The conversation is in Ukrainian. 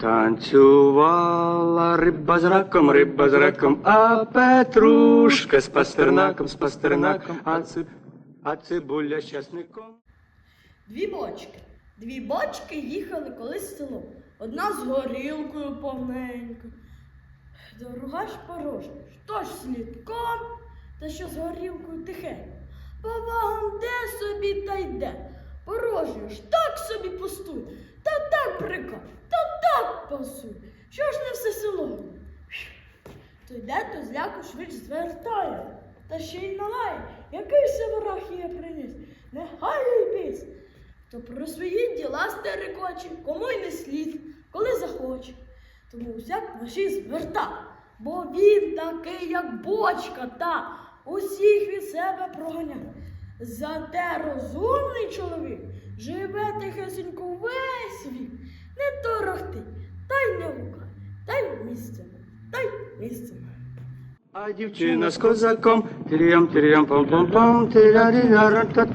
Танцювала риба з раком, риба з раком, а петрушка з пастернаком, з пастернаком, а, ци... а цибуля з часником. Дві бочки. Дві бочки їхали колись село. Одна з горілкою повненькою, друга ж порожня. Хто ж слідком, та що з горілкою тихенько. Повагом де собі та йде. Порожню ж так собі пустує, та так прикаже, та так. Що ж не все село? То йде, то зляку швидше звертає, та ще й налає, який се ворог її приніс. Нехай їй біс. То про свої діла стерекоче, кому й не слід, коли захоче. Тому всяк наші зверта, бо він такий, як бочка, та усіх від себе проганяє. Зате розумний чоловік живе тихесенько весь вік, не торохти, та й не гукає, та Дай місце. А дівчина з козаком, тирям, тирям, пам пам пам тиря та